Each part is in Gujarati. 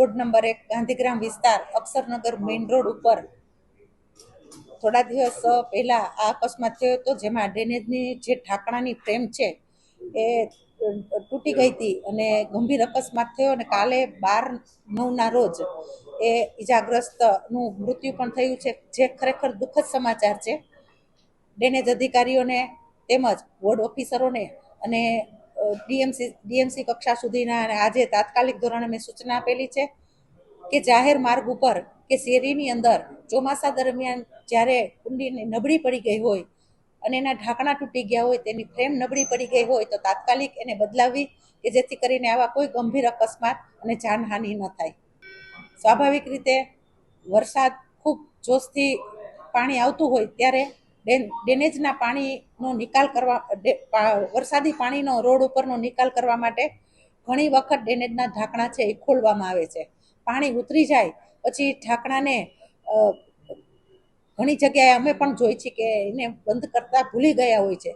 વોર્ડ નંબર એક, ગાંધીગ્રામ વિસ્તાર, અક્ષરનગર મેઇન રોડ ઉપર. થોડા દિવસ પહેલાં આ અકસ્માત થયો હતો, જેમાં ડ્રેનેજની જે ઢાંકણાની ફ્રેમ છે એ તૂટી ગઈ હતી અને ગંભીર અકસ્માત થયો અને કાલે બાર નવના રોજ એ ઈજાગ્રસ્તનું મૃત્યુ પણ થયું છે, જે ખરેખર દુઃખદ સમાચાર છે. ડ્રેનેજ અધિકારીઓને તેમજ વોર્ડ ઓફિસરોને અને ડીએમસી ડીએમસી કક્ષા સુધીના આજે તાત્કાલિક ધોરણે મેં સૂચના આપેલી છે કે જાહેર માર્ગ ઉપર કે શેરીની અંદર ચોમાસા દરમિયાન જ્યારે કુંડીની નબળી પડી ગઈ હોય અને એના ઢાંકણા તૂટી ગયા હોય, તેની ફ્રેમ નબળી પડી ગઈ હોય, તો તાત્કાલિક એને બદલાવી કે જેથી કરીને આવા કોઈ ગંભીર અકસ્માત અને જાનહાનિ ન થાય. સ્વાભાવિક રીતે વરસાદ ખૂબ જોશથી પાણી આવતું હોય ત્યારે ડેનેજના પાણીનો નિકાલ કરવા વરસાદી પાણીનો રોડ ઉપરનો નિકાલ કરવા માટે ઘણી વખત ડેનેજના ઢાંકણા છે એ ખોલવામાં આવે છે. પાણી ઉતરી જાય, પછી ઢાંકણાને ઘણી જગ્યાએ અમે પણ જોઈ છે કે એને બંધ કરતાં ભૂલી ગયા હોય છે.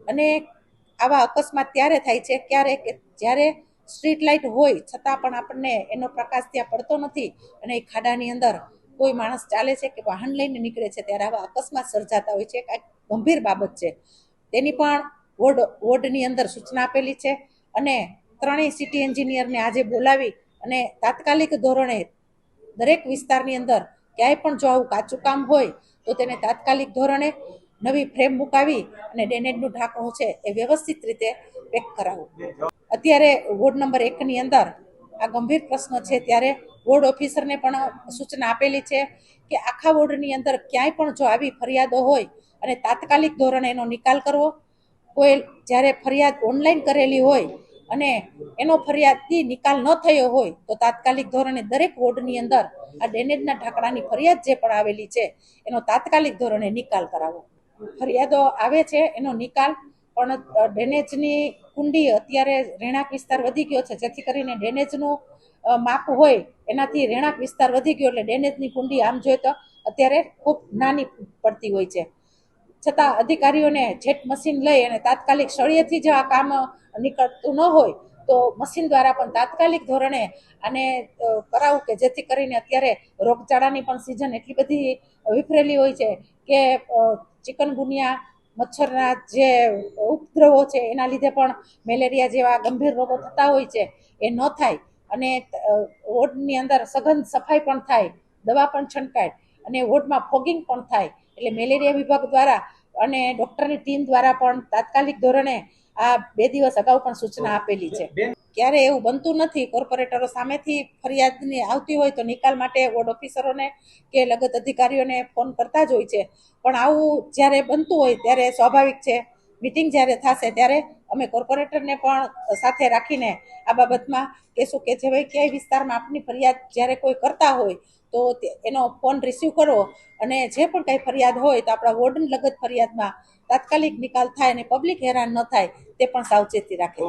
અને આવા અકસ્માત ત્યારે થાય છે ક્યારે કે જ્યારે સ્ટ્રીટ લાઇટ હોય, છતાં પણ આપણને એનો પ્રકાશ ત્યાં પડતો નથી અને એ ખાડાની અંદર કોઈ માણસ ચાલે છે કે વાહન લઈને નીકળે છે ત્યારે આવા અકસ્માત સર્જાતા હોય છે, કાંઈક ગંભીર બાબત છે. તેની પણ વોર્ડ, વોર્ડની અંદર સૂચના આપેલી છે અને ત્રણેય સિટી એન્જિનિયરને આજે બોલાવી અને તાત્કાલિક ધોરણે દરેક વિસ્તારની અંદર ક્યાંય પણ જો આવું કાચું કામ હોય તો તેને તાત્કાલિક ધોરણે નવી ફ્રેમ મુકાવી અને ડેનેજનું ઢાંકણું છે એ વ્યવસ્થિત રીતે પેક કરાવવું. અત્યારે વોર્ડ નંબર એકની અંદર આ ગંભીર પ્રશ્ન છે. ત્યારે વોર્ડ ઓફિસરને પણ સૂચના આપેલી છે કે આખા વોર્ડની અંદર ક્યાંય પણ જો આવી ફરિયાદો હોય અને તાત્કાલિક ધોરણે એનો નિકાલ કરવો, કોઈ જ્યારે ફરિયાદ ઓનલાઈન કરેલી હોય અને એનો ફરિયાદથી નિકાલ ન થયો હોય, તો તાત્કાલિક ધોરણે દરેક વોર્ડની અંદર આ ડેનેજના ઢાંકણાની ફરિયાદ જે પણ આવેલી છે, એનો તાત્કાલિક ધોરણે નિકાલ કરાવો. ફરિયાદો આવે છે, એનો નિકાલ પણ ડેનેજની કુંડી અત્યારે રહેણાંક વિસ્તાર વધી ગયો છે. જેથી કરીને ડેનેજનું માપ હોય એનાથી રહેણાંક વિસ્તાર વધી ગયો એટલે ડેનેજની કુંડી આમ જોઈએ તો અત્યારે ખૂબ નાની પડતી હોય છે. છતાં અધિકારીઓને જેટ મશીન લઈ અને તાત્કાલિક સળિયેથી જો આ કામ નીકળતું ન હોય તો મશીન દ્વારા પણ તાત્કાલિક ધોરણે આને કરાવું કે જેથી કરીને અત્યારે રોગચાળાની પણ સિઝન એટલી બધી વિફરેલી હોય છે કે ચિકનગુનિયા મચ્છરના જે ઉપદ્રવો છે, એના લીધે પણ મેલેરિયા જેવા ગંભીર રોગો થતા હોય છે. એ ન થાય અને વોર્ડની અંદર સઘન સફાઈ પણ થાય, દવા પણ છંટકાય અને વોર્ડમાં ફોગિંગ પણ થાય. એટલે મેલેરિયા વિભાગ દ્વારા અને ડૉક્ટરની ટીમ દ્વારા પણ તાત્કાલિક ધોરણે આ બે દિવસ અગાઉ પણ સૂચના આપેલી છે. ક્યારે એવું બનતું નથી, કોર્પોરેટરો સામેથી ફરિયાદની આવતી હોય તો નિકાલ માટે વોર્ડ ઓફિસરોને કે લગત અધિકારીઓને ફોન કરતા જ હોય છે. પણ આવું જ્યારે બનતું હોય ત્યારે સ્વાભાવિક છે. મિટિંગ જ્યારે થશે ત્યારે અમે કોર્પોરેટરને પણ સાથે રાખીને આ બાબતમાં કહેશું કે જે ભાઈ ક્યાંય વિસ્તારમાં આપની ફરિયાદ જ્યારે કોઈ કરતા હોય તો એનો ફોન રિસીવ કરો અને જે પણ કંઈ ફરિયાદ હોય તો આપણા વોર્ડન લગત ફરિયાદમાં તાત્કાલિક નિકાલ થાય અને પબ્લિક હેરાન ન થાય તે પણ સાવચેતી રાખે.